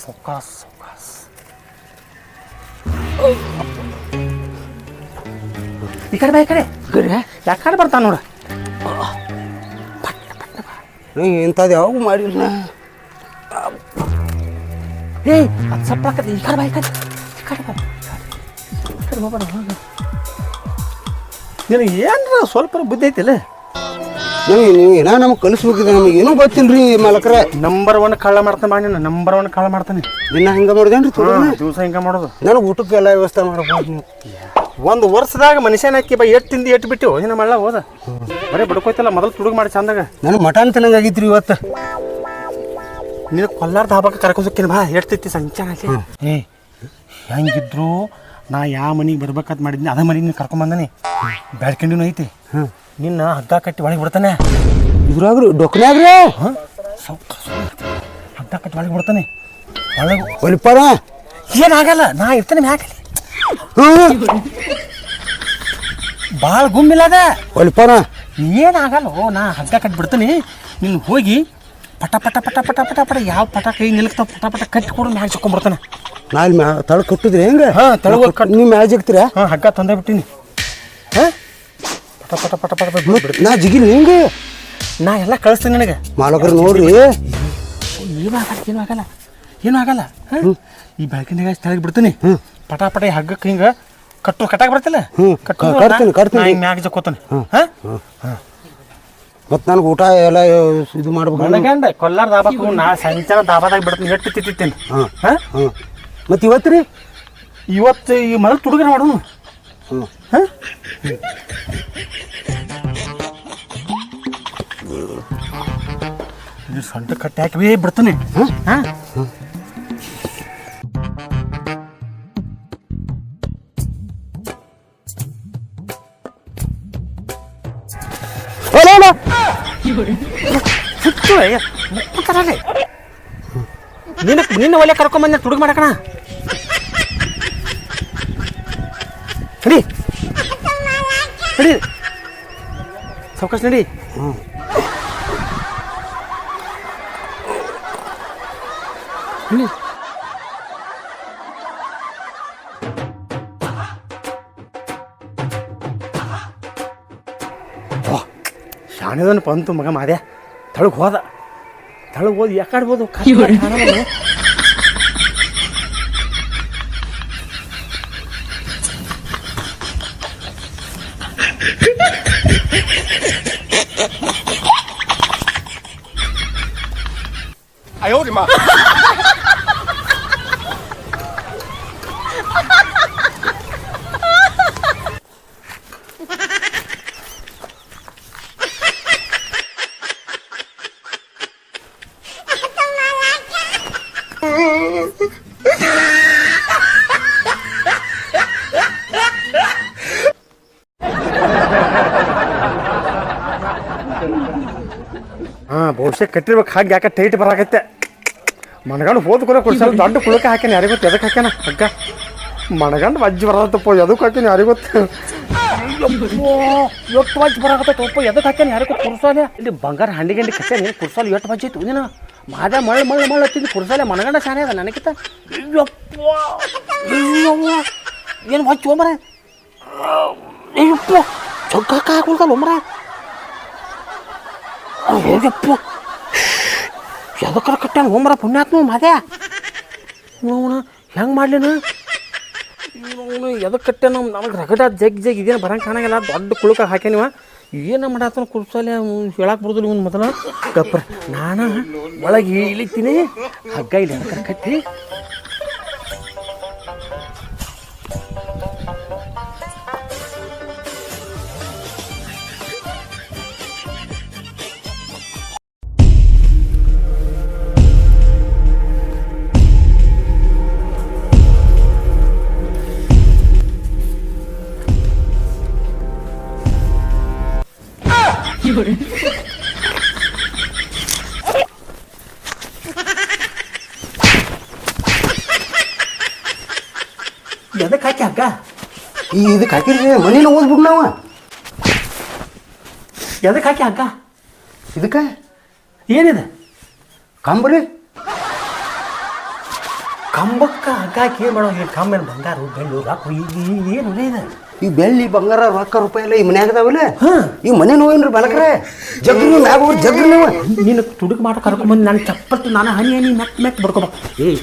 ಸೌಕಾಸ್ ಸೌಕಾಸ್ ಈ ಕಡೆ ಬಾ ಈ ಕಡೆ ಗರಿ ಯಾಕಡೆ ಬರ್ತಾನ ನೋಡ ನೀ ಇಂಥದ್ದು ಯಾವಾಗ ಮಾಡಿಲ್ಲ ಏಯ್ ಅದು ಸಪ್ಲಾಕತ್ತೆ ಈ ಕಡೆ ಬಾ ಈ ಕಡೆ ಈ ಕಡೆ ಬಾ ಈ ಕಡೆ ನಿನಗೆ ಏನ್ರ ಸ್ವಲ್ಪ ಬುದ್ಧಿ ಐತಿಲ್ಲ ನಮಗೆ ನೀವು ಏನೋ ನಮಗೆ ಕಲಿಸ್ಬೇಕಿದೆ ನಮಗೆ? ಏನೂ ಗೊತ್ತಿಲ್ಲ ರೀ ಮಾಲಕ್ರ. ನಂಬರ್ ಒನ್ ಕಳ್ಳ ಮಾಡ್ತಾನೆ ಮಾಡಿ ನಂಬರ್ ಒನ್ ಕಳ್ಳ ಮಾಡ್ತಾನೆ. ದಿನ ಹಿಂಗೆ ಮಾಡಿದೇನ್ರಿ ದಿವಸ ಹಿಂಗೆ ಮಾಡೋದು. ನನಗೆ ಊಟಕ್ಕೆ ಎಲ್ಲ ವ್ಯವಸ್ಥೆ ಮಾಡ್ಬೋದು ನೀವು. ಒಂದು ವರ್ಷದಾಗ ಮನುಷ್ಯನ ಹಾಕಿ ಬಾ ಎಟ್ಟು ತಿಂದು ಎಟ್ಟು ಬಿಟ್ಟು ನಿನ್ನ ಮಳ್ಳ ಹೋದ? ಬರೀ ಬಡ್ಕೋತಿಲ್ಲ ಮೊದಲು ತುಡುಗು ಮಾಡಿ ಚಂದಾಗ. ನನಗೆ ಮಟನ್ ರೀ ಇವತ್ತು. ನೀನು ಕೊಲ್ಲಾರ್ದ ಹಬ್ಬಕ್ಕೆ ಕರ್ಕೊಂಡೋಕ್ಕಿನ ಬಾ ಸಂಚಾನ ಅಲ್ಲಿ ಏ ಹೆಂಗಿದ್ರು ನಾ ಯಾವ ಮನೆಗೆ ಬರ್ಬೇಕಂತ ಮಾಡಿದ್ನಿ ಅದ ಮನೆಗೆ ನೀನು ಕರ್ಕೊಂಬಂದನಿ ಬ್ಯಾಡ್ಕೊಂಡಿನೂ ಐತಿ. ಹ್ಞೂ ನಿನ್ನ ಹಗ್ಗ ಕಟ್ಟಿ ಒಳಗೆ ಬಿಡ್ತಾನೆ. ಇದ್ರಾಗ್ರಿ ಡೊಕ್ನಾಗ್ರಿ? ಹಗ್ಗ ಕಟ್ಟಿ ಒಳಗೆ ಬಿಡ್ತಾನೆ. ಒಳಗೆ ಒಲಿಪಾರ? ಏನಾಗಲ್ಲ ನಾ ಇರ್ತೇನೆ ಮ್ಯಾಕಲಿ ಭಾಳ ಗುಮ್ಮಿಲ್ಲ ಅದ. ಒಲಿಪಾರ? ಏನಾಗಲ್ಲ ಓ ನಾ ಹಗ್ಗ ಕಟ್ಟಿ ಬಿಡ್ತೀನಿ. ನೀನು ಹೋಗಿ ಪಟ ಪಟ ಪಟ ಪಟ ಪಟ ಪಟ ಯಾವ ಪಟ ಕೈ ನಿಲ್ಕ್ತಾವ ಪಟ ಪಟ ಕಟ್ಟಿ ಕೊಡು ಮ್ಯಾಗ ಸಿಕ್ಕೊಂಡ್ಬಿಡ್ತಾನೆ. ನಾ ಇಲ್ಲಿ ಮ್ಯಾ ತಳ ಕೊಟ್ಟಿದ್ರಿ ಹೆಂಗೆ? ಹಾಂ ತಳಗ ಕಟ್- ನೀವು ಮ್ಯಾಜ್ ಹಾಕ್ತೀರಾ ಹಾಂ ಹಗ್ಗ ತಂದೆ ಬಿಟ್ಟಿನಿ. ಹಾಂ? ಪಟ ಪಟ ಪಟ ಪಟ ಪಟ. ನಾ ಜಿಗಿಲ್ ಹೆಂಗೆ ನಾ ಎಲ್ಲ ಕಳಿಸ್ತೀನಿ ನನಗೆ. ಮಾಲಕರು ನೋಡ್ರಿ. ಏನು ಆಗಲ್ಲ ಏನು ಆಗಲ್ಲ ಏನು ಆಗಲ್ಲ ಹಾಂ? ಈ ಬೆಳಕಿನಾಗ ತೆಳಗೆ ಬಿಡ್ತೀನಿ. ಪಟ ಪಟ ಹಗ್ಗಕ್ಕೆ ಹಿಂಗೆ ಕಟ್ಟು ಕಟ್ಟಾಗಿ ಬರ್ತಿಲ್ಲ? ಕಟ್ತೀನಿ, ಕಟ್ತೀನಿ. ಮ್ಯಾಗ ಜಕ್ಕೋತಾನೆ ಹಾಂ. ಮತ್ತು ನನಗೆ ಊಟ ಎಲ್ಲ ಇದು ಮಾಡ್ಬೇಕು. ಮನಗಂಡ ಕೊಲ್ಲಾರ ದಾಬಾಕ್ ನಾ ಸಂಚಾರ ದಾಬಾದಾಗ ಬಿಡ್ತೀನಿ ಎಟ್ಟು ಹಾಂ ಹಾಂ? ಹ್ಞೂ ಮತ್ತು ಇವತ್ತು ರೀ? ಇವತ್ತು ಈ ಮರ ತುಡುಗ ಮಾಡೋನು ಹ್ಞೂ ಹಾಂ? ಸೊಂಟ ಕಟ್ಟಿ ಹಾಕಿ ಬಿಡ್ತೀನಿ. ಹಾಂ? ಅಲ್ಲ ಸಿಕ್ತು ಮುಕ್ಕತಾರಲ್ಲೇ ನಿನ್ನ ನಿನ್ನ ಒಲೆ ಕರ್ಕೊಂಬಂದ ತುಡುಗ ಮಾಡಕಣ ನಡಿ. ನಡಿ. ಸಾವಕಾಶ ನಡಿ. ನಡಿ. ಶಾಣೆದನ್ ಬಂತು ಮಗ ಮಾದೆ ತಳಗ್ ಹೋದ. ತಳಗ್ ಹೋದ್ ಯಾಕಾಡ್ಬೋದು ಬಹುಶಃ ಕಟ್ಟಿರ್ಬೇಕು, ಹಾಗೆ ಯಾಕೆ ಟೈಟ್ ಬರಾಕತ್ತೆ ಮನಗಂಡು ಹೋದ ಕೂಡ ಕೊಡ್ಸಲ್ಲ ದೊಡ್ಡ ಕುಳಕ್ಕೆ ಹಾಕ್ಯಾನ, ಯಾರಿಗೂ ಎದಕ್ಕೆ ಹಾಕ್ಯಾನ? ಅಕ್ಕ ಮನಗಂಡು ವಜ್ಜಿ ಬರತ್ತಪ್ಪ ಎದಕ್ಕೆ ಹಾಕ್ಯಾನ, ಯಾರಿಗೂ ಎಷ್ಟು ವಜ್ಜಿ ಬರಾಕತ್ತಪ್ಪ ಎದಕ್ಕೆ ಹಾಕ್ಯಾನ, ಯಾರಿಗೂ ಕುರ್ಸಾಲೆ? ಇಲ್ಲಿ ಬಂಗಾರ ಹಂಡಿ ಗಂಡಿ ಕಟ್ಟಾನೆ ಕುರ್ಸಾಲ ಎಷ್ಟು ವಜ್ಜಿ ಇತ್ತು ನೀನು? ಮಾದ ಮಳೆ ಮಳ್ಳ ಮಳ್ಳ ಹತ್ತಿದ್ದು ಕುರ್ಸಾಲೆ, ಮನಗಂಡ ಶಾನೆ ಅದ ನನಗಿತ್ತ ಏನು ವಜ್ಜಿ ಒಮ್ಮರ ಚೊಕ್ಕ ಹಾಕೊಳ್ತಲ್ಲ ಒಮ್ಮರ ಹೋಗಪ್ಪ ಎದಕ್ಕರ ಕಟ್ಟಾನ ಹೋಮರ ಪುಣ್ಯಾತ್ಮ ಮಾದ್ಯ? ಅವನು ಹೆಂಗೆ ಮಾಡ್ಲಿನ? ಅವನು ಎದಕ್ಕೆ ಕಟ್ಟಾನ ನಮಗೆ ರಗಡ ಜಗ್ ಜಗ್ ಇದೇನು ಬರಂಗೆ ಕಾಣಂಗಿಲ್ಲ. ದೊಡ್ಡ ಕುಳುಕ ಹಾಕ್ಯಾನಿವ ಏನು ಮಾಡಾತನ ಕುರ್ಸಲೆ ಹೇಳಕ್ಕೆ ಬರೋದಿಲ್ಲ ಇವ್ನು ಮೊದಲ ಗಪ್ರ, ನಾನು ಒಳಗೆ ಇಳಿತೀನಿ. ಹಗ್ಗ ಇಲ್ಲಿ ಎದಕ್ಕರ ಕಟ್ಟಿ ಎದಕ್ಕೆ ಹಾಕಿ ಹಗ್ಗ ಈ ಇದಕ್ಕೆ ಹಾಕಿರಿ ಮನೇನ ಓದ್ಬಿಡ್ ನಾವು. ಎದಕ್ಕೆ ಹಾಕಿ ಇದಕ್ಕೆ? ಏನಿದೆ? ಕಂಬ್ರಿ ಕಂಬಕ್ಕ ಹಗ್ಗಾಕಿ ಏನು ಮಾಡೋ ಕಂಬ ಏನು ಬಂಗಾರ ಬೆಳ್ಳು ರಾಕು ಏನು ಇದು? ಈ ಬೆಳ್ಳಿ ಬಂಗಾರ ರೊಕ್ಕ ರೂಪಾಯಿ ಎಲ್ಲ ಈ ಮನ್ಯಾಗ ಅದಾವಲ್ಲ? ಹಾ. ಈ ಮನೆ ನೋವೇನ್ರಿ ಬೆಳಕ್ರೆ ಜಗ್ರಿ ಮ್ಯಾಗ ಹೋಗಿ ಜಗ್ರಿ ನೀವು. ನೀನು ತುಡುಕು ಮಾಡೋ ಕರ್ಕೊಂಬಂದು ನಾನು ಚಪ್ಪಟ್ಟು ನಾನು ಹನಿ ಹನಿ ಮೆತ್ ಮೆತ್ ಬಡ್ಕೋಬೇಕು. ಏ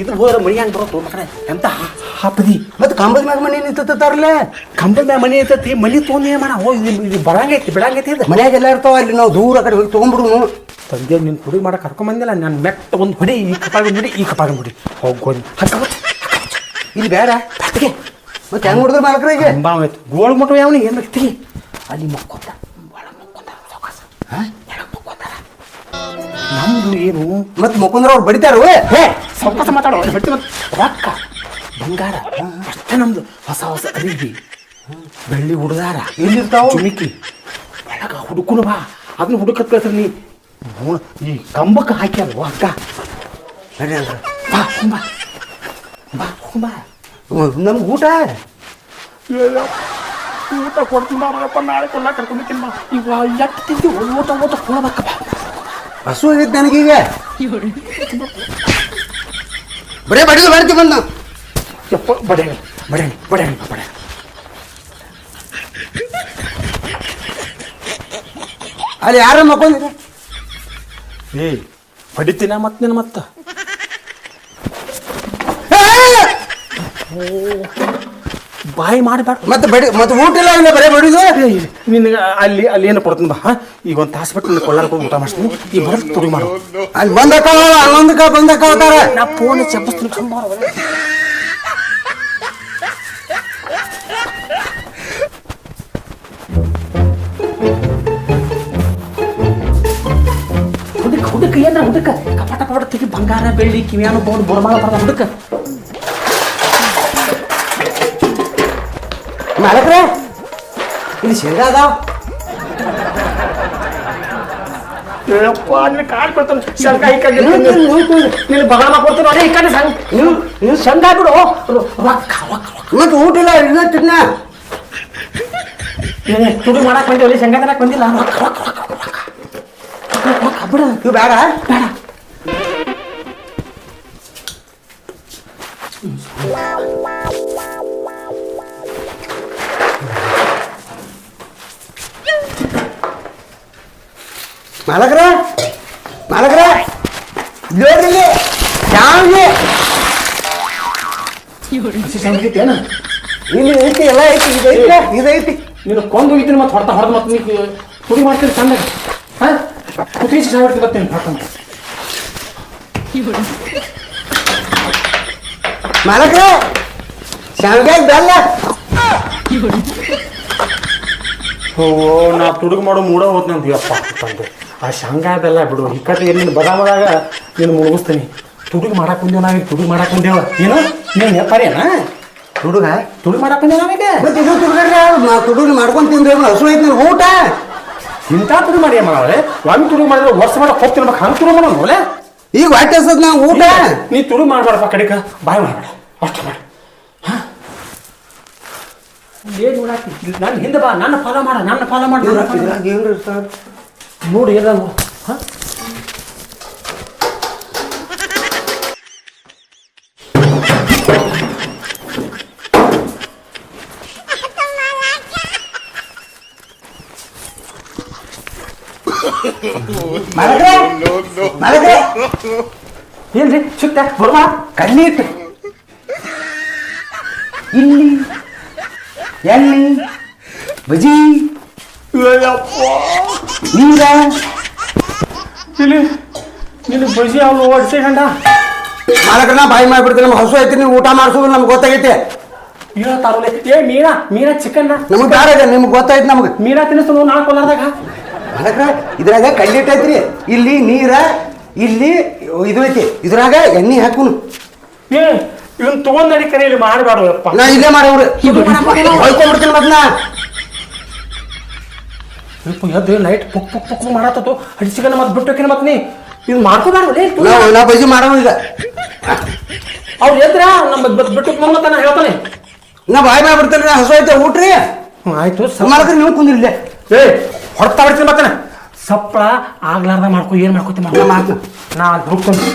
ಇದು ಹೋದ್ರೆ ಮನೆ ಹಂಗೆ ಬರೋ ಮಕ್ಕಳೇ ಎಂತ ಹಾಪದಿ. ಮತ್ತು ಕಂಬದ ಮ್ಯಾಗ ಮನೆ ನಿಂತಾರಲ್ಲ ಕಂಬದ ಮ್ಯಾಗ ಮನೆ ಇರ್ತೈತಿ ಮನೆ ತೊಗೊಂಡು ಏನು ಮಾಡ? ಓ ಇದು ಬರಂಗೈತಿ ಬಿಡಂಗೈತಿ ಇದು. ಮನ್ಯಾಗ ಎಲ್ಲ ಇರ್ತಾವ ಅಲ್ಲಿ ನಾವು ದೂರ ಕಡೆ ಹೋಗಿ ತೊಗೊಂಡ್ಬಿಡು ತಂದೆ ನಿನ್ನ ತುಡುಗ್ ಮಾಡೋ ಕರ್ಕೊಂಬಂದಿಲ್ಲ ನಾನು ಮೆತ್ ಒಂದು ಹೊಡಿ ಈ ಕಪಾಗ ನೋಡಿ ಈ ಕಪಾಗ ಮುಡಿ ಹೋಗಿ ಹಕ್ಕ ಇಲ್ಲಿ ಬೇಡ. ಮತ್ತೆ ಹೆಂಗ್ ನೋಡಿದ್ರೆ ಮಾಲಕರಿಗೆ ಕಂಬ ಆಯ್ತು ಗೋಳ್ ಮುಟ್ಟು ಯಾವನಿಗೆ? ಏನು ಬೇಕ್ತಿ ಅಲ್ಲಿ ಮಕ್ಕೊಂತ ಒಳಗೆ ಮಕ್ಕೊಂತಾರ ಸಾವ್ಕಾಸ. ಒಳಗೆ ಮಕ್ಕೊಂತಾರ ನಮ್ದು ಏನು? ಮತ್ತೆ ಮುಖಂದ್ರ ಅವ್ರು ಬಡಿತಾರು? ಹೇ ಸಾವ್ಕಾಸ ಮಾತಾಡೋ. ಬಡ್ತಿ ಮತ್ತೆ. ರೊಕ್ಕ. ಬಂಗಾರ. ಅಷ್ಟೇ ನಮ್ದು. ಹೊಸ ಹೊಸ ಖರೀದಿ. ಬೆಳ್ಳಿ ಹುಡುಗಾರ ಎಲ್ಲಿರ್ತಾವ? ಚುಮಿಕಿ ಬೆಳಗ ಹುಡುಕುನು ಬಾ. ಅದನ್ನ ಹುಡುಕತ್ ಕಳ್ಸ್ರಿ ನೀ. ಈ ಕಂಬಕ್ಕೆ ಹಾಕ್ಯಾರ. ಅಕ್ಕ. ಬಾ ಕುಂಬಾ. ಬಾ ಹೋಗ್ಬಾ ನಮ್ಗೆ ಊಟ? ಊಟ ಕೊಡ್ತೀನಿ ನಾಳೆ ಕೊಲ್ಲ ಕರ್ಕೊಂಡ್ಬಿಡ್ತೀನಿ ಬಾ. ಈಗ ಎಟ್ಟು ತಿಂದು ಊಟ ಊಟ ಕೊಡ್ಬೇಕಪ್ಪ. ಹಸು ಆಗಿತ್ತು ನನಗೀಗ ಬರೇ ಬಡಿದು ಬರ್ತೀವಿ ಬಂದ. ಯಪ್ಪ ಬಡೇನಿ ಬಡೇನಿ ಬಡೇನಿ ಬಡೇನಿ. ಅಲ್ಲಿ ಯಾರ ಮಕ್ಕೊಂದಿರ ಏಯ್ ಬಡಿತೀನ ಮತ್ತೆ ನಿನ್ನ ಮತ್ತೆ? ಬಾಯಿ ಮಾಡಬೇಡ. ಮತ್ತೆ ಬಡಿ ಮತ್ತೆ ಊಟ ಇಲ್ಲ ಇಲ್ಲ ಬರೇ ಬಡಿದು ನಿನಗೆ ಅಲ್ಲಿ ಅಲ್ಲಿ ಏನು ಕೊಡ್ತೀನಿ ಬಾ? ಈಗ ಒಂದು ತಾಸು ಬಿಟ್ಟು ನಿನ್ನ ಕೊಳ್ಳಾರ ಹೋಗಿ ಊಟ ಮಾಡಿಸ್ತೀನಿ. ಈ ಬರೋದು ತುಡಿ ಮಾಡು. ಅಲ್ಲಿ ಬಂದಕ್ಕ ಅಲ್ಲೊಂದಕ್ಕ ಬಂದಕ್ಕ ಅವತಾರ ನಾ ಫೋನ್ ಚಪ್ಪಿಸ್ತೀನಿ ಕಂಬಾರ ಹುಡುಕ ಹುಡುಕ ಏನ್ರ ಹುಡುಕ. ಕಪಟ ಕಪಟ ತೆಗಿ ಬಂಗಾರ ಬೆಳ್ಳಿ ಕಿವಿಯಾನು ಬೋರ್ಡ್ ಬುಡಮಾಲ ಬರ್ದ ಹುಡುಕ. ಮಾಲಕ್ರೆ ಇಲ್ಲಿ ಶೇಂಗಾ ಅದಾವ? ಕಾಲ್ ಕೊಡ್ತಾನೆ. ಶಂಕ ಈ ಕಡೆ ಬಗಳ ಅದೇ ಈ ಕಡೆ ಸಂಘ ನೀವು ನೀವು ಬಿಡು ರೊಕ್ಕ ಊಟ ಇಲ್ಲ ಇನ್ನ ತಿನ್ನ. ತುಡಿ ಮಾಡಕ್ ಬಂದಿಲ್ಲ? ರೊಕ್ಕ ರೊಕ್ಕ ರೊಕ್ಕ ರೊಕ್ಕ. ರೊಕ್ಕ ಇವು ಬೇಡ. ಬೇಡ. ಮಾಲಕ್ರ ಮಾಲಕ್ರ ನೋಡ್ರಿ ಯಾವ್ಗೆ? ಐತಿ ಇಲ್ಲಿ ಐತಿ ಎಲ್ಲ ಐತಿ ಇದೈತಿ ಇದೈತಿ ನೀನು ಕೊಂದು ಹೋಗಿದ್ದೀನಿ ಮತ್ತೆ ಹೊಡ್ತಾ ಹೊಡೆದು ಮತ್ತೆ ನೀವು ಪುಡಿ ಮಾಡ್ತೀನಿ ಚಂದ ಹಾ? ಕುತ್ರಿ ಶಾವಿಗೆ ಬರ್ತೀನಿ ಹಾಕೊಂಡು ಮಾಲಕ್ರ ಶಾವಿಗೆ ಬೆಲ್ಲ? ಓ ನಾ ತುಡುಗು ಮಾಡೋ ಮೂಡ ಹೋದ್ನಂತ ಯಪ್ಪ ತಂದೆ. ಆ ಶಾಂಗಾದೆಲ್ಲ ಬಿಡು ಈ ಕಡೆ ನೀನು ಬದಾಮದಾಗ ನೀನು ಮುಳುಗಿಸ್ತೀನಿ. ತುಡುಗು ಮಾಡಕ್ ಬಂದೇವ ನಾವೀಗ ತುಡುಗು ಮಾಡಕ್ ಬಂದೇವ. ಏನು? ನೀನು ಹೇಳ್ತಾರೇನ ತುಡುಗ? ತುಡುಗು ಮಾಡಕ್ ಬಂದೇವ ನಾವೀಗ? ಮತ್ತೆ ಇದು ತುಡುಗ್ರಿ ನಾ ತುಡುಗು ಮಾಡ್ಕೊಂಡ್ ತಿಂದ್ರೆ ಹಸು ಐತಿ ನನ್ ಊಟ. ಇಂಥ ತುಡುಗು ಮಾಡಿ ಮಾಡಾಳೆ ಒಂದು ತುಡುಗು ಮಾಡಿದ್ರೆ ವರ್ಷ ಮಾಡಕ್ ಮಕ್ಕ ಹಂಗೆ ತುಡುಗು ಮಾಡೋಣ ಈಗ ಹೊಟ್ಟೆ ಹಸದ್ ನಾ ಊಟ. ನೀ ತುಡುಗು ಮಾಡ್ಬಾರಪ್ಪ ಕಡಿಕ. ಬಾಯ್ ಮಾಡ್ಬೇಡ. ಅಷ್ಟು ಮಾಡಿ. ಏನು ನೋಡಾಕಿ? ನನ್ನ ಹಿಂದೆ ಬಾ. ನನ್ನ ಫಾಲೋ ಮಾಡ ನನ್ನ ಫಾಲೋ ಮಾಡಿ. ಏನು follow ನೋಡಿ ಎಲ್ಲ ಹಾಂ? ಏನ್ರಿ? ಸುತ್ತ? ಬರ್ಬಾ ಕಣ್ಣೀಟ್ ಇಲ್ಲಿ ಎಲ್ಲಿ? ಬಜಿ ನೀರ ಇಲ್ಲಿ ನಿನ್ನ ಬಜಿ ಅವನು ಓಡಿಸಿ ಗಂಡ. ಮಾಲಕ್ರ ನಾ ಬಾಯಿ ಮಾಡ್ಬಿಡ್ತೀನಿ ನಮ್ಮ ಹಸು ಐತಿ ನೀವು ಊಟ ಮಾಡ್ಸೋದು ನಮ್ಗೆ ಗೊತ್ತಾಗೈತೆ. ಹೇಳ್ತಾರಲ್ಲ ಏ ಮೀನಾ ಮೀನಾ ಚಿಕನ್ ನಮಗೆ ಬೇರೆ ಇದೆ ನಿಮ್ಗೆ ಗೊತ್ತಾಯ್ತು ನಮ್ಗೆ. ಮೀನಾ ತಿನ್ನಿಸ್ತು ನಾಲ್ಕು ಕೊಲಾರ್ದಾಗ ಮಾಲಕ್ರ ಇದ್ರಾಗ ಕಣ್ಣಿಟ್ ಐತ್ರಿ. ಇಲ್ಲಿ ನೀರ ಇಲ್ಲಿ ಇದು ಐತಿ. ಇದ್ರಾಗ ಎಣ್ಣೆ ಹಾಕುನು. ಏ ಇವನ್ ತಗೊಂಡ್ ನಡಿ ಕರೆ ಇಲ್ಲಿ ಮಾಡಬಾರ್ದಪ್ಪ ನಾ ಇಲ್ಲೇ ಮಾಡವ್ರು ಹೊಯ್ಕೊಂಡ್ಬಿಡ್ತೀನಿ ಯಪ್ಪ ಎದ್ದು ಲೈಟ್ ಪುಕ್ ಪುಕ್ ಪುಕ್ ಮಾಡತ್ತೋ ಹಡಿಸಿಕನ ಮತ್ತೆ ಬಿಟ್ಟೋಕಿನ ಮತ್ತೆ ನೀ. ಇದು ಮಾಡ್ಕೋಬಾರ್ದು ನಾ ನಾ ಬಜಿ ಮಾಡವ ಈಗ. ಅವ್ರು ಎದ್ರ? ನಮ್ಮ ಬಿಟ್ಟು ಮಮ್ಮತನ ಹೇಳ್ತಾನೆ. ನಾ ಬಾಯ್ ಮಾಡ್ಬಿಡ್ತೀನಿ ಹಸು ಐತೆ ಊಟ್ರಿ. ಆಯ್ತು ಸ- ಮಾಲಕ್ರ ನೀವು ಕುಂದಿರ್ಲೆ ಏ ಹೊಡ್ತಾ ಬಿಡ್ತೀನಿ ಮತ್ತನ. ಸಪ್ಪಳ ಆಗ್ಲಾರ್ದ ಮಾಡ್ಕೊ ಏನ್ ಮಾಡ್ಕೋತಿ ನಾ ಮಾಡ್ಕೊ ನಾ ಹೋಗ್ತೀನಿ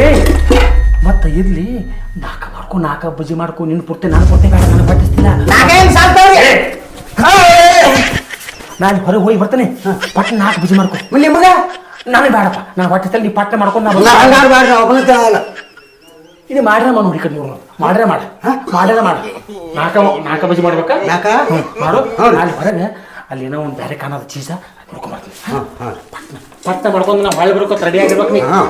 ಏ ಮತ್ತ ಇರ್ಲಿ ನಾಕ ಮಾಡ್ಕೊ ನಾಕ ಬಜ್ಜಿ ಮಾಡ್ಕೊ ನಿನ್ ಪೂರ್ತಿ ನಾನು ಪೂರ್ತಿ ಬೇಡ ನಾನು ಪಟ್ಟಿಸ್ತಿಲ್ಲ ನಾನು ಹೊರಗೆ ಹೋಗಿ ಬರ್ತೇನೆ. ಪಟ್ಟ ನಾಲ್ಕು ಬಿಸಿ ಮಾಡ್ಕೊ. ನಿಮಗ ನಾನು ಬೇಡಪ್ಪ. ನಾನು ಹೊಟ್ಟೆಲ್ಲಿ ನೀವು ಪಟ್ಟ ಮಾಡ್ಕೊಂಡು ನಾನು ಒಬ್ಬನ ಇದು ಮಾಡ್ರೆ ಮಾಡಿ ನೋಡಿ ಕಡೆ ನೋಡು. ಮಾಡ್ರೆ ಮಾಡ. ಮಾಡ್ರೆ ಮಾಡ. ನಾಲ್ಕ ನಾಲ್ಕ ಬಜಿ ಮಾಡ್ಬೇಕಾ? ನಾಕ? ಮಾಡು. ಅಲ್ಲಿ ಹೊರಗೆ ಅಲ್ಲಿ ಏನೋ ಒಂದು ಬೇರೆ ಕಾಣೋದು ಚೀಸ ನೋಡ್ಕೊಂಬರ್ತೀನಿ ಹಾಂ ಹಾಂ. ಪಟ್ಟ ಮಾಡ್ಕೊಂಡು ನಾವು ಹೊಳೆ ಬರ್ಬೇಕು ರೆಡಿ ಆಗಿರ್ಬೇಕು ನೀ ಹಾಂ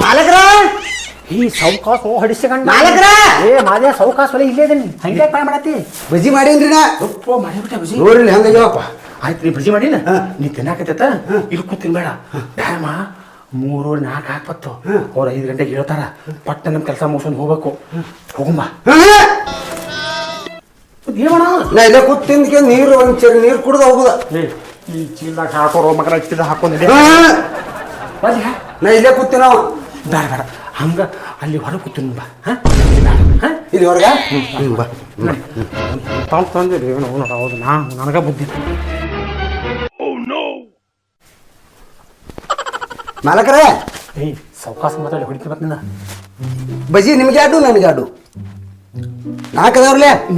ಮಾಲಕ್ರ ಈ ಸೌಕಾಸ್ ಹೊಡಿಸಿಕೊಂಡ! ಏ ಮಾದೇ ಸೌಕಾಸ್ ಒಲೆ ಇಲ್ಲೇ ಇದೀನಿ. ಹಂಗೆ ಪಾಯ ಮಾಡತ್ತಿ. ಬಜಿ ಮಾಡೇನ್ರಿ ನಾ. ಉಪ್ಪು ಮಾಡಿಬಿಟ್ಟೆ ಹಂಗಯ್ಯಪ್ಪ ಆಯ್ತು ನೀ ಬಜಿ ಮಾಡಿನ ನೀ ತಿನ್ನಾಕತ್ತೈತ? ಇಲ್ಲಿ ಕೂತಿನ್ ಬೇಡ ಟೈಮ ಮೂರು ನಾಲ್ಕು ಹಾಕ್ಬತ್ತು. ಅವ್ರು ಐದು ಗಂಟೆಗೆ ಹೇಳ್ತಾರ. ಪಟ್ಟ ನಮ್ಮ ಕೆಲಸ ಮುಗಿಸ್ಕೊಂಡು ಹೋಗ್ಬೇಕು. ಹೋಗಮ್ಮ. ಏನ್ ಮಾಡ ನಾ ಇಲ್ಲೇ ಕೂತ್ ತಿಂದ್ಕೆ ನೀರು ಒಂದ್ ಚರಿ ನೀರು ಕುಡ್ದು ಹೋಗುದ. ಈ ಚೀಲದಾಗ ಹಾಕೋರು ಮಗನ ಚೀಲ ಹಾಕೊಂಡಿದ್ದೆ ನಾ ಇಲ್ಲೇ ಕೂತಿನ. ಬೇಡ ಬೇಡ ಹಂಗ ಅಲ್ಲಿ ಹೊರಗೆ ಕೂತೀನಿ ಬಾ. ಹಾ? ಬೇಡ ಇಲ್ಲಿ ಹೊರಗ? ಹ್ಮ್ ಬಾ. ತಂದು ತಂದಿರಿ. ಏನು ಹೌದು ನಾ ನನಗ ಬುದ್ಧಿ. ಮಾಲಕರೇ? ಏಯ್ ಸೌಕಾಸ ಮಾತಾಡಿ ಹೊಡಿತೀನಿ ನಿನ್ನ. ಬಜಿ ನಿಮ್ಗೆ ಆಡು ನನಗೆ ಆಡು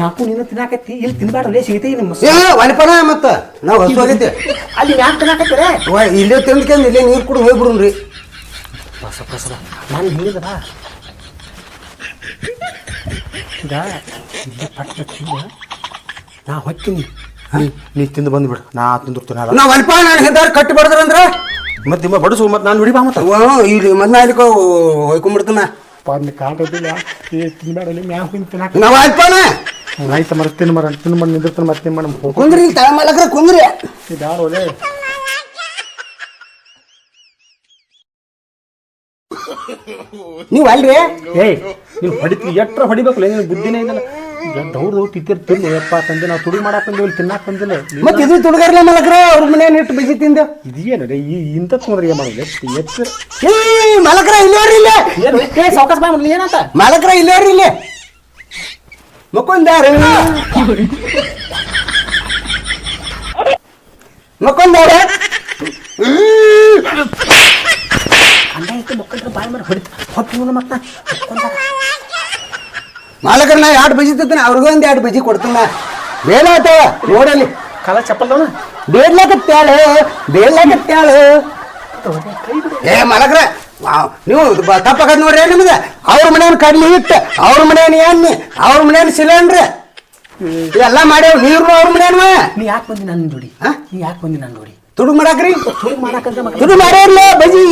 ನಾಲ್ಕು ನೀನು ತಿನ್ನಾಕತ್ತಿ. ಇಲ್ಲಿ ತಿನ್ಬೇಡಲೇ ಸಿಗತ್ತೆ ನಿಮ್ಮ ಏ ಒಣಪನ ಮತ್ತ? ನಾವು ಹಸು ಆಗೈತೆ ಅಲ್ಲಿ ಯಾಕೆ ತಿನ್ನಾಕತ್ತೀರ? ಇಲ್ಲೇ ತಿಂದ್ಕೊಂಡು ಇಲ್ಲೇ ನೀರು ಕುಡ್ದು ಹೋಗ್ಬಿಡುನ್ರಿ. ಬಸ ನಾನು ಹೇಳಿದ ಈಗ ಇಲ್ಲಿ ಪಟ್ಟ ತಿಂದ ನಾ ಹೊತ್ತೀನಿ ನೀ ತಿಂದು ಬಂದ್ಬಿಡು ನಾ ತಿಂದಿರ್ತೀನಿ ಅದ ನಾ ಅಲ್ಪ ನಾನು ಹಿಂದಾರ ಕಟ್ಟಿ ಬಡದ್ರಂದ್ರ ಮತ್ತೆ ನಿಮ್ಮ ಬಡಿಸು ಮತ್ತೆ ನಾನು ಬಿಡಿ ಬಾ ಮತ್ತೆ. ಇಲ್ಲಿ ಮತ್ತೆ ನಾ ಇಲ್ಲಿ ಹೋಯ್ಕೊಂಡ್ಬಿಡ್ತಾನ ಪಾದ್ನಿ ಕಾಗೋದಿಲ್ಲ ಏ ತಿನ್ಬೇಡಲಿ ಮ್ಯಾಗ ಹೋಗಿ ತಿನ್ನಾಕ. ನಾವ್ ಅಲ್ಪಾನ ಆಯ್ತು ಮರ ತಿನ್ ಮರ ತಿನ್ ಮರ ನಿಂದಿರ್ತಾನೆ ಮತ್ತೆ ನಿಮ್ಮ ಕುಂದ್ರಿ ಟೈಮ್ ತಳ ಮಲಗ್ರೆ ಕುಂದ್ರಿ ಯಾರು ಒಲೆ ನೀವು ಅಲ್ರಿ ಏಯ್ ನೀವ್ ಹೊಡಿತಿ ಎಟ್ರ ಹೊಡಿಬೇಕಲ್ಲ ನಿನಗೆ ಬುದ್ಧಿನೇ ಇದಲ್ಲ ದೌಡ್ ದೌಡ್ ತಿತ್ತಿರ್ ತಿನ್ನು. ಯಪ್ಪ ತಂದೆ ನಾವು ತುಡಿ ಮಾಡಕ್ ಬಂದೇವಿ ಇಲ್ಲಿ ತಿನ್ನಾಕ್ ಬಂದಿಲ್ಲ. ಮತ್ತೆ ಇದು ತುಡುಗರ್ಲ ಮಲಗ್ರ ಅವ್ರ ಮನೇನ ಇಟ್ಟು ಬಿಸಿ ತಿಂದ? ಇದೇನು ರೀ? ಈ ಇಂತ ತೊಂದ್ರೆ ಏನು ಮಾಡೋದು? ಎಚ್ಚರ ಏ ಮಲಕ್ರ ಇಲ್ಲೇರಿ ಇಲ್ಲೇ ಏನು? ಏ ಸಾವ್ಕಾಸ ಬಾಯ್ ಏನಂತ? ಮಲಕ್ರ ಇಲ್ಲೋರಿ ಇಲ್ಲೇ? ಮಕ್ಕೊಂದಾರ ಮಕ್ಕೊಂದಾರ ಐತೆ ಮಕ್ಕಳ ಬಾಯ್ ಮಾಡಿ ಹೊಡಿತ ಹೊಟ್ಟು ಮತ್ತೆ ಮಾಲಕರ ನಾ ಎರಡು ಬಜಿ ತಿಂತಾನೆ? ಅವ್ರಿಗೂ ಒಂದು ಎರಡು ಬಜಿ ಕೊಡ್ತಾನ. ಬೇಲಾತ ನೋಡಲ್ಲಿ ಕಾಲ ಚಪ್ಪಲ್ದವನ? ಬೇಡ್ಲಕತ್ಯಾಳು ಬೇಡ್ಲಕತ್ಯಾಳು ಏ ಮಲಗ್ರ ವಾವ್, ನೀವು ತಪ್ಪಾಗದ್ ನೋಡ್ರಿ ನಿಮ್ಗೆ ಅವ್ರ ಮನೇನ ಕಡ್ಲಿ ಇಟ್ಟು ಅವ್ರ ಮನೇನ ಎಣ್ಣೆ ಅವ್ರ ಮನೇನ ಸಿಲಿಂಡ್ರ್. ಎಲ್ಲ ಮಾಡ್ಯಾವ ನೀರು ಅವ್ರ ಮನೇನ ನೀ ಯಾಕೆ ಬಂದಿ ನನ್ನ ನೋಡಿ? ನೀ ಯಾಕೆ ಬಂದಿ ನನ್ನ ನೋಡಿ ತುಡು ಮಾಡಾಕ್ರಿ? ತುಡುಗ್ ಮಾಡ್ಯಾರ್ಲ ಬಜಿ.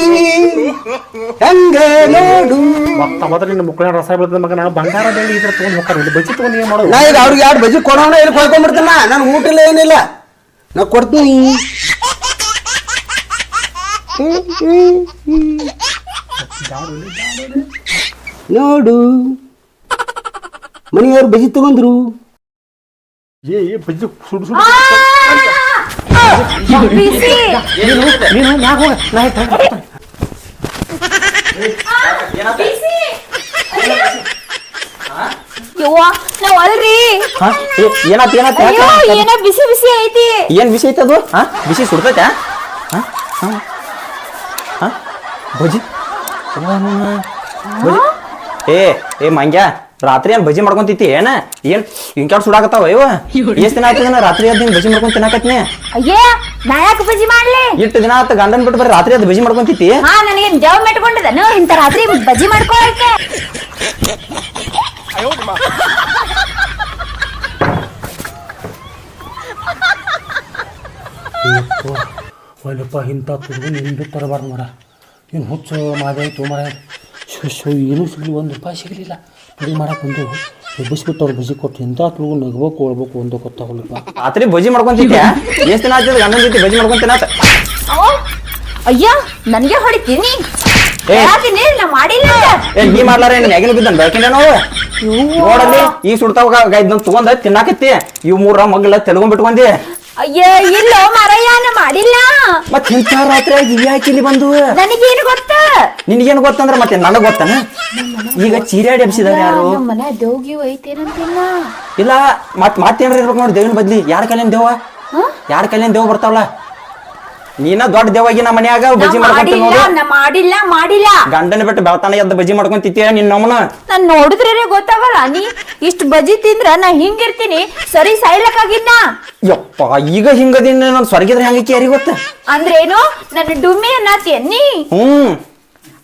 ಹೆಂಗ ನೋಡು. ಮತ್ತ ಮೊದಲು ನಿನ್ನ ಮುಕ್ಕಳ ರಸ ಬೀಳ್ತದ ಮಗ ನಾನು ಬಂಗಾರ ಬೆಳ್ಳಿ ಇದ್ರ ತಗೊಂಡ್ ಹೋಗ್ತಾರೆ ಇಲ್ಲಿ ಬಜ್ಜಿ ತಗೊಂಡು ಏನು ಮಾಡೋದು? ನಾ ಈಗ ಅವ್ರಿಗೆ ಎರಡು ಬಜಿ ಕೊಡೋಣ ಇಲ್ಲಿ ಕೊಳ್ಕೊಂಡ್ಬಿಡ್ತಾನ ನಾನು ಊಟ ಇಲ್ಲ ಏನಿಲ್ಲ. ನಾ ಕೊಡ್ತೀನಿ. ನೋಡು. ಮನೆಯವ್ರು ಬಜಿ ತಗೊಂಡ್ರು. ಏ ಬಜಿ ಬಜ್ಜಿ ಸುಡು. ಸುಡು ನೀನು ಮ್ಯಾಗ ಹೋಗ ಏನೋ ಬಿಸಿ ಬಿಸಿ ಐತಿ ಏನ್ ಬಿಸಿ ಐತೆ ಅದು ಹಾ ಬಿಸಿ ಸುಡ್ತೈತೆ ಹಾ ಬಜ್ಜಿ ಬಜ್ಜಿ ಏ ಏ, ಮಂಗ್ಯ. ರಾತ್ರಿ ಏನ್ ಬಜಿ ಮಾಡ್ಕೊಂತಿತ್ತಿ ಏನ? ಏನ್ ಇಂಕ್ಯಾಡ್ ಸುಡಾಕತ್ತಾವ ಇವ? ಎಷ್ಟ್ ದಿನ ಆಯ್ತದ ರಾತ್ರಿ ಅದ್ ಹಿಂಗ್ ಬಜಿ ಮಾಡ್ಕೊಂಡ್ ತಿನ್ನಾಕತ್ನಿ ಅಯ್ಯೇ ನಾ ಯಾಕೆ ಬಜ್ಜಿ ಮಾಡ್ಲಿ? ಇಟ್ಟು ದಿನ ಆತ ಗಂಡನ್ ಬಿಟ್ಟು ಬರೀ ರಾತ್ರಿ ಅದ್ ಬಜಿ ಮಾಡ್ಕೊಂತಿತ್ತಿ ಹಾ ನನಗೆ ಜವ ಮೆಟ್ಕೊಂಡಿದ್ದಾನು ಇಂತ ರಾತ್ರಿ ಬಜಿ ಮಾಡ್ಕೊಳಕ್ಕೆ. ಒಲ್ಲಪ್ಪ ಇಂಥ ತುಡುಗು ನಿಂದು ತರಬಾರ್ದು ಮರ. ಇನ್ ಹುಚ್ಚು ಮಾದೇ ಆಯ್ತು ಮರ ಶೋ ಏನೂ ಸಿಗಲಿ ಒಂದು ರೂಪಾಯಿ ಸಿಗಲಿಲ್ಲ. ಬಜಿ ಮಾಡಕ್ಕೆ ಬಂದು ಎಬ್ಬಿಸ್ಬಿಟ್ಟು ಅವ್ರು ಬಜಿ ಕೊಟ್ಟು ಇಂಥ ತುಳುಗು ನಗಬೇಕು ಒಳ್ಬೇಕು ಒಂದು ಗೊತ್ತಾಗಲ್ಲಪ್ಪ ರಾತ್ರಿ ಬಜಿ ಮಾಡ್ಕೊಂತಿದ್ಯಾ? ಎಷ್ಟು ದಿನ ಆಯ್ತದ ಗಂಡನ ಜೊತೆ ಬಜಿ ಮಾಡ್ಕೊಂಡ್ ತಿನ್ನಾತ ಅಯ್ಯ ನನಗೆ ಹೊಡಿತೀನಿ. ಏ. ನಾ ಮಾಡಿಲ್ಲ. ಅಂತ. ಏ ನೀ ಮಾಡ್ಲಾರ ಏನ್ ಮ್ಯಾಗಿನ ಬಿದ್ದಾನ ಬೆಳಕಿನ ನಾವು? ನೋಡಲ್ಲಿ ಈ ಸುಡ್ತಾವ ಇದ್ನ ತಗೊಂಡ ತಿನ್ನಾಕತ್ತಿ. ಇವ್ ಮೂರ ಮಗ್ಲ ತೆಲ್ಗೊಂಡ್ ಬಿಟ್ಕೊಂಡಿ. ಅಯ್ಯ ಇಲ್ಲ ಮರಯ್ಯ ನಾ ಮಾಡಿಲ್ಲ ಮತ್ ಇಂಥ ರಾತ್ರಿ ಯಾಕೆ ಇಲ್ಲಿ ಬಂದು? ನನಗೇನು ಗೊತ್ತ? ನಿನಗೇನು ಗೊತ್ತಂದ್ರ ಮತ್ತೆ ನನಗ್ ಗೊತ್ತಾನ? ಈಗ ಚೀರಾಡಿ ಎಬ್ಸಿದಾರೆ ಯಾರು? ನಮ್ಮ ಮನೆ ದೇವ್ಗಿ ಐತೇನಂತಿಲ್ಲ ಇಲ್ಲ ಮತ್ ಮತ್ತೇನ್ರ ಇರ್ಬೇಕು ನೋಡಿ ದೇವಿನ ಬದ್ಲಿ. ಯಾರ ಕೈಲೇನ್ ದೇವ ಯಾರ ಕೈಲೇನ್ ದೇವ ಬರ್ತಾವಲ್ಲ? ನೀನ ದೊಡ್ಡ ದೇವಾಗಿ ನಮ್ಮ ಮನ್ಯಾಗ ಬಜಿ ಮಾಡ್ಕೊಂತ ಮಾಡಿಲ್ಲ ನೋಡು. ನಾ ಮಾಡಿಲ್ಲ ಮಾಡಿಲ್ಲ. ಗಂಡನ ಬಿಟ್ಟು ಬೆಳತಾನ ಎದ್ದ ಬಜಿ ಮಾಡ್ಕೊಂತಿತ್ತೀಯ ನಿನ್ನ ನಮ್ಮನ ನಾನ್ ನೋಡಿದ್ರೆ ಗೊತ್ತಾಗಲ್ಲ ನೀ ಇಷ್ಟ ಬಜಿ ತಿಂದ್ರ ನಾ ಹಿಂಗಿರ್ತೀನಿ ಸರಿ ಸಾಯ್ಲಕ್ಕಾಗಿನ್ನ? ಯಪ್ಪ ಈಗ ಹಿಂಗದಿನ ನಾನು ಸ್ವರ್ಗಿದ್ರೆ ಹೆಂಗಕ್ಕೆ ಯಾರಿಗೆ ಗೊತ್ತ? ಅಂದ್ರೇನು? ನನ್ನ ಡುಮ್ಮಿ ಅನ್ನತಿ ನೀ? ಹ್ಮ್.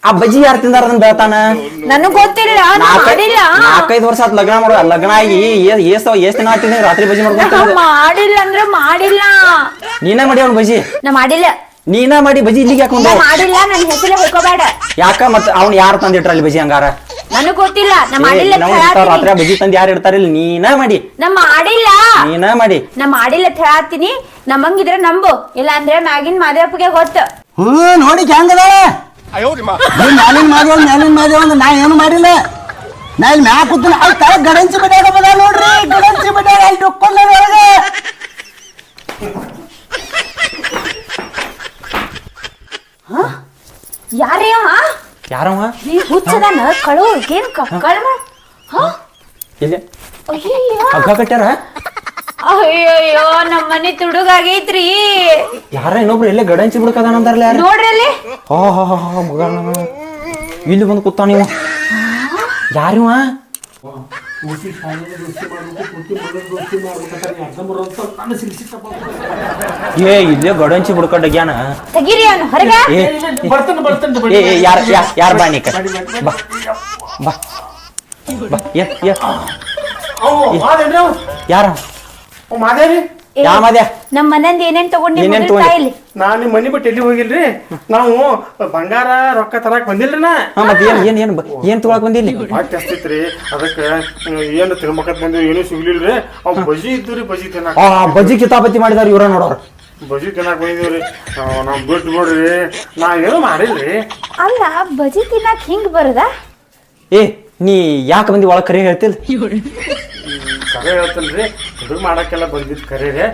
ಆ ಬಜ್ಜಿ ಯಾರು ತಿಂದಾರ ಅದನ್ನ ಬೆಳತಾನ? ನನಗ್ ಗೊತ್ತಿಲ್ಲ ನಾ ಮಾಡಿಲ್ಲ. ನಾಲ್ಕೈದು ವರ್ಷ ಆತ್ ಲಗ್ನ ಮಾಡುವ ಲಗ್ನ ಆಗಿ ಎಷ್ಟು ಏಸ್ ದಿನ ಆಗ್ತಿದ್ದೀನಿ ರಾತ್ರಿ ಬಜ್ಜಿ ಮಾಡ್ಕೊಂಡು ಮಾಡಿಲ್ಲ ಅಂದ್ರೆ ಮಾಡಿಲ್ಲ. ನೀನ ಮಾಡಿ ಅವ್ನ ಬಜ್ಜಿ? ನಾ ಮಾಡಿಲ್ಲ. ನೀನ ಮಾಡಿ ಬಜ್ಜಿ ಇಲ್ಲಿಗೆ ಹಾಕೊಂಡು ಮಾಡಿಲ್ಲ ನನ್ ಹೆಸರು ಹೋಗಬೇಡ. ಯಾಕ ಮತ್ತ ಅವ್ನ ಯಾರು ತಂದಿಟ್ರ ಅಲ್ಲಿ ಬಜ್ಜಿ ಹಂಗಾರ? ನನಗ್ ಗೊತ್ತಿಲ್ಲ ನಾ ಮಾಡಿಲ್ಲ ಅಂತ ನಾವು ಹೇಳಾತೀನಿ. ರಾತ್ರಿ ಬಜ್ಜಿ ತಂದ ಯಾರು ಇಡ್ತಾರ ಇಲ್ಲಿ? ನೀನ ಮಾಡಿ. ನಾ ಮಾಡಿಲ್ಲ. ನೀನ ಮಾಡಿ. ನಾ ಮಾಡಿಲ್ಲ ಅಂತ ಹೇಳಾತೀನಿ ನಮ್ಮಂಗಿದ್ರೆ ನಂಬು. ಇಲ್ಲ ಅಂದ್ರೆ ಮ್ಯಾಗಿನ್ ಮಾದೇವಪ್ಪಗೆ ಗೊತ್ತು. ಹ್ಮ್ ನೋಡಿ ಹೆಂಗದ ಮ್ಯಾಲಿನ ಮಾದೇವ್ ಮ್ಯಾಲಿನ ಮಾಡಿ ಅಂದ್ರೆ ನಾ ಏನು ಮಾಡಿಲ್ಲ? ನಾ ಇಲ್ಲಿ ಮ್ಯಾಲ ಕೂತೀನಿ ಅಲ್ಲಿ ತಳ ಗಡಂಚಿ ಬಿಡ್ಯಾಡ ಬದ ನೋಡ್ರಿ. ಗಡಂಚಿ ಬಿಡ್ಯಾಡ ಅಲ್ಲಿ ಡುಕ್ಕೊಂಡ ಒಳಗೆ. ಯಾರೇ ಅವ? ಯಾರವ? ನೀ ಹುಚ್ಚದಾನ? ಕಳು ಏನ್ ಕಳ್ ಇಲ್ಲಿ ಅಯ್ಯಯ್ಯೋ. ಹಗ್ಗ ಕಟ್ಯಾರ ಅಯ್ಯಯ್ಯೋ ನಮ್ಮ ಮನೆ ತುಡುಗಾಗೈತ್ರಿ. ಯಾರ ಇನ್ನೊಬ್ರು ಇಲ್ಲೇ ಗಡಂಚಿ ಬಿಡ್ಕದಾನ ಅಂತಾರಲ್ಲ ಯಾರು ನೋಡ್ರಿ ಅಲ್ಲಿ. ಹಾ ಹಾ ಹಾ ಹಾ ಮಗ ಇಲ್ಲಿ ಬಂದು ಕೂತ ನೀವು. ಯಾರಿವ ಏ ಇಲ್ಲೇ ಗಡಂಚಿ ಬಿಡ್ಕೊಂಡಾಗ್ಯಾನ ತೆಗೀರಿ ಅವನು ಹೊರಗೆ. ಏ ಬರ್ತಾನೆ ಬರ್ತಾನೆ ಏ ಏ, ಯಾರ್ ಯಾರ್ ಯಾರ್ ಬಾ ನೀ ಕಡೆ. ಬಾ ಬಾ ಬಾ ಏ ಏ. ಯಾರ? ಮಾದೇವಿ ಏ, ಯಾ ಮಾದ್ಯ? ನಮ್ಮ ಮನೆಯಿಂದ ಏನೇನ್ ತಗೊಂಡಿ ಏನೇನ್ ಮೊದಲು ತಗೊಂಡಿ? ತಾಯಿಲಿ ನಾನ್ ನಿಮ್ ಮನಿ ಬಿಟ್ಟು ಎಲ್ಲಿ ಹೋಗಿಲ್ರಿ? ನಾವು ಬಂಗಾರ ರೊಕ್ಕ ತರಾಕ್ ಬಂದಿಲ್ರಿ ನಾ? ಹಾ ಮತ್ತೆ ಏನ್ ಏನ್ ಏನ್ ಬ- ಏನ್ ತೊಗೊಳಕ್ ಬಂದಿಲ್ಲಿ? ಹೊಟ್ಟೆ ಹಸ್ತಿತ್ರಿ ಅದಕ್ಕೆ ಏನು ತಿನ್ಬೇಕಂತ ಬಂದ್ವಿ ಏನೂ ಸಿಗ್ಲಿಲ್ರಿ. ಅವ್ ಬಜಿ ಇದ್ದು ರೀ ಬಜಿ ತಿನ್ನಾಕ. ಆ ಬಜ್ಜಿ ಕಿತಾಪತಿ ಮಾಡಿದಾರ ಇವ್ರ ನೋಡೋರು ಬಜಿ ತಿನ್ನಾಕ ಬಂದಿದ್ದೀವ್ರಿ ನಾವ್ ಬಿಟ್ಟು ನೋಡ್ರಿ. ನಾ ಏನು ಮಾಡಿಲ್ರಿ. ಅಲ್ಲ ಬಜಿ ತಿನ್ನಕ್ ಹಿಂಗ್ ಬರದ? ಏ ನೀ ಯಾಕೆ ಬಂದಿ ಒಳಗ್ ಕರೆ ಹೇಳ್ತಿಲ್ಲ ಕರೆ ಹೇಳ್ತಲ್ರಿ ಹುಡುಗ ಮಾಡಕ್ಕೆಲ್ಲ ಬಂದಿದ್ದು ಕರೆ ರೀ.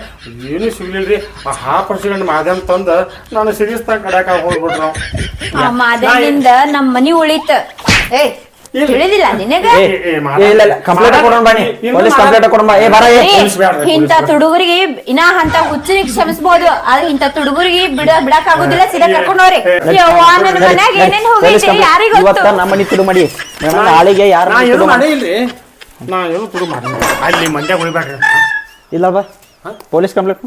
ಏನೂ ಸಿಗ್ಲಿಲ್ರಿ. ಆ ಹಾ ಪರ್ಸೆಂಟ್ ಮಾಧ್ಯಮ ತಂದ ನಾನು ಸಿರಿಸ್ತಾ ಕಡ್ಯಾಕ ಹೋಗ್ಬಿಟ್ರು. ಆ ಮಾದನಿಂದ ನಮ್ಮ ಮನಿ ಉಳಿತ. ಏ ಇಲ್ಲ. ತಿಳಿದಿಲ್ಲ ನಿನಗ? ಇಲ್ಲ ಇಲ್ಲ. ಕಂಪ್ಲೇಂಟ್ ಕೊಡೋಣ ಬಾನಿ ಪೊಲೀಸ್ ಮಾಡ- ಕಂಪ್ಲೇಂಟ್ ಕೊಡೋಣ. ಬಾ ಏ ಬರ ಏ ಏ, ತಿಳಿಸ್ಬ್ಯಾಡ್ರಿ, ಇಂಥ ತಿಳಿಸ್ಬ್ಯಾಡ್ರಿ. ತುಡುಗರಿಗೆ ಇನ್ನ ಅಂತ ಹುಚ್ಚರಿಗೆ ಆದ್ರೆ ಇಂತ ತುಡುಗರಿಗೆ ಬಿಡ ಬಿಡಕ್ ಆಗುದಿಲ್ಲ ಸೀದಾ ಕರ್ಕೊಂಡವ್ರಿ ಯವ್ವ ನನ್ನ ಮನ್ಯಾಗ ಏನೇನ್ ಹೋಗೈತಿ ಯಾರಿಗ ಇವತ್ತ ಗೊತ್ತು ನಮ್ಮ ಮನಿ ತುಡು ಮಾಡಿ. ನಾಳೆಗೆ ಯಾರು ನಾ ಏನು ಮಾಡಿಲ್ರಿ. ನಾ ಏನು ತುಡು ಮಾಡಿ ಅಲ್ಲಿ ಮಂಡ್ಯ ಉಳಿಬೇಡ್ರಿ ಇಲ್ಲ ಬಾ ಪೊಲೀಸ್ ಕಂಪ್ಲೇಂಟ್